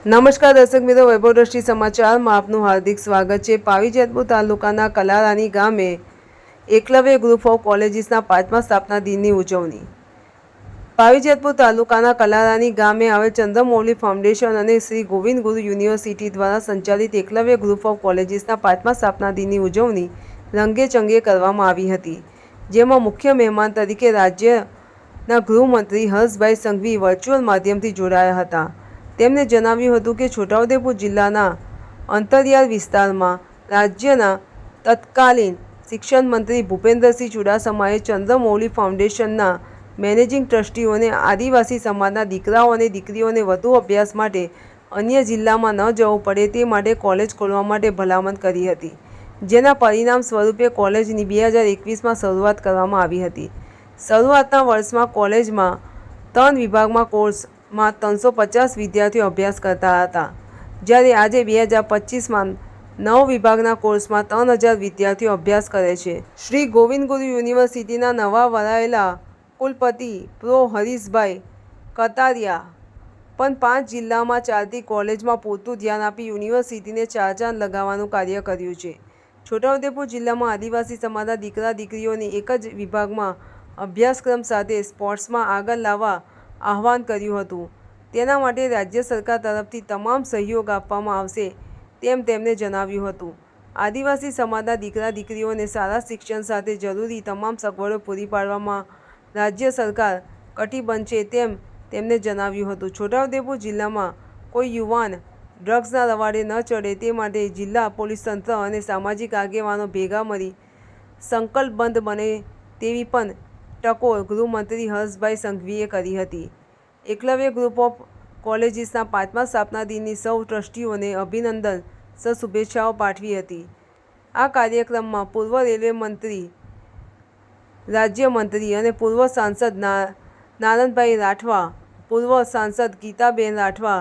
નમસ્કાર દર્શક મિત્રો, વૈભવ દ્રષ્ટિ સમાચારમાં આપનું હાર્દિક સ્વાગત છે. પાવી જેતપુર તાલુકાના કલારાની ગામે એકલવ્ય ગ્રુપ ઓફ કોલેજીસના પાંચમા સ્થાપના દિનની ઉજવણી. પાવી જેતપુર તાલુકાના કલારાની ગામે આવેલ ચંદ્રમૌલી ફાઉન્ડેશન અને શ્રી ગોવિંદ ગુરુ યુનિવર્સિટી દ્વારા સંચાલિત એકલવ્ય ગ્રુપ ઓફ કોલેજીસના પાંચમા સ્થાપના દિનની ઉજવણી રંગે ચંગે કરવામાં આવી હતી. જેમાં મુખ્ય મહેમાન તરીકે રાજ્યના ગૃહમંત્રી હર્ષભાઈ સંઘવી વર્ચ્યુઅલ માધ્યમથી જોડાયા હતા. તેમણે જણાવ્યું હતું કે છોટાઉદેપુર જિલ્લાના અંતરિયાળ વિસ્તારમાં રાજ્યના તત્કાલીન શિક્ષણ મંત્રી ભૂપેન્દ્રસિંહ ચુડાસમાએ ચંદ્રમૌલી ફાઉન્ડેશનના મેનેજિંગ ટ્રસ્ટીઓને આદિવાસી સમાજના દીકરાઓ અને દીકરીઓને વધુ અભ્યાસ માટે અન્ય જિલ્લામાં ન જવું પડે તે માટે કોલેજ ખોલવા માટે ભલામણ કરી હતી, જેના પરિણામ સ્વરૂપે કોલેજની બે હજાર એકવીસમાં શરૂઆત કરવામાં આવી હતી. શરૂઆતના વર્ષમાં કોલેજમાં ત્રણ વિભાગમાં કોર્સમાં ત્રણસો પચાસ વિદ્યાર્થીઓ અભ્યાસ કરતા હતા. જ્યારે આજે બે હજાર પચીસમાં નવ વિભાગના કોર્સમાં ત્રણ હજાર વિદ્યાર્થીઓ અભ્યાસ કરે છે. શ્રી ગોવિંદ ગુરુ યુનિવર્સિટીના નવા વરાયેલા કુલપતિ પ્રો હરીશભાઈ કતારિયા પણ પાંચ જિલ્લામાં ચાલતી કોલેજમાં પૂરતું ધ્યાન આપી યુનિવર્સિટીને ચાર ચાંદ લગાવવાનું કાર્ય કર્યું છે. છોટાઉદેપુર જિલ્લામાં આદિવાસી સમાજના દીકરા દીકરીઓને એક જ વિભાગમાં અભ્યાસક્રમ સાથે સ્પોર્ટ્સમાં આગળ લાવવા આહવાન કર્યું હતું. તેના માટે રાજ્ય સરકાર તરફથી તમામ સહયોગ આપવામાં આવશે તેમ તેમણે જણાવ્યું હતું. આદિવાસી સમાજના દીકરા દીકરીઓને સારા શિક્ષણ સાથે જરૂરી તમામ સગવડો પૂરી પાડવામાં રાજ્ય સરકાર કટિબંધ છે તેમ તેમણે જણાવ્યું હતું. છોટાઉદેપુર જિલ્લામાં કોઈ યુવાન ડ્રગ્સના રવાડે ન ચડે તે માટે જિલ્લા પોલીસ તંત્ર અને સામાજિક આગેવાનો ભેગા મળી સંકલ્પબંધ બને તેવી પણ ટકોર ગૃહમંત્રી હર્ષભાઈ સંઘવીએ કરી હતી. એકલવ્ય ગ્રુપ ઓફ કોલેજીસના પાંચમા સ્થાપના દિનની સૌ ટ્રસ્ટીઓને અભિનંદન શુભેચ્છાઓ પાઠવી હતી. આ કાર્યક્રમમાં પૂર્વ રેલવે મંત્રી રાજ્યમંત્રી અને પૂર્વ સાંસદ નારણભાઈ રાઠવા, પૂર્વ સાંસદ ગીતાબેન રાઠવા,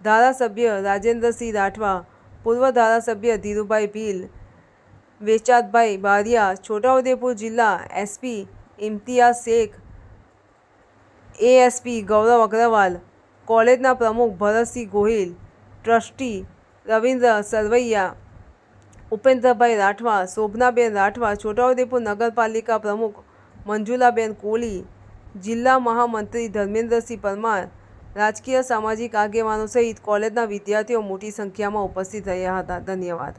ધારાસભ્ય રાજેન્દ્રસિંહ રાઠવા, પૂર્વ ધારાસભ્ય ધીરુભાઈ ભીલ, વેચાતભાઈ બારિયા, છોટાઉદેપુર જિલ્લા એસપી ઇમ્તિયાઝ શેખ એએસપી ગૌરવ અગ્રવાલ, કોલેજના પ્રમુખ ભરતસિંહ ગોહિલ, ટ્રસ્ટી રવિન્દ્ર સરવૈયા, ઉપેન્દ્રભાઈ રાઠવા, શોભનાબેન રાઠવા, છોટાઉદેપુર નગરપાલિકા પ્રમુખ મંજુલાબેન કોલી જિલ્લા મહામંત્રી ધર્મેન્દ્રસિંહ પરમાર, રાજકીય સામાજિક આગેવાનો સહિત કોલેજના વિદ્યાર્થીઓ મોટી સંખ્યામાં ઉપસ્થિત રહ્યા હતા. ધન્યવાદ.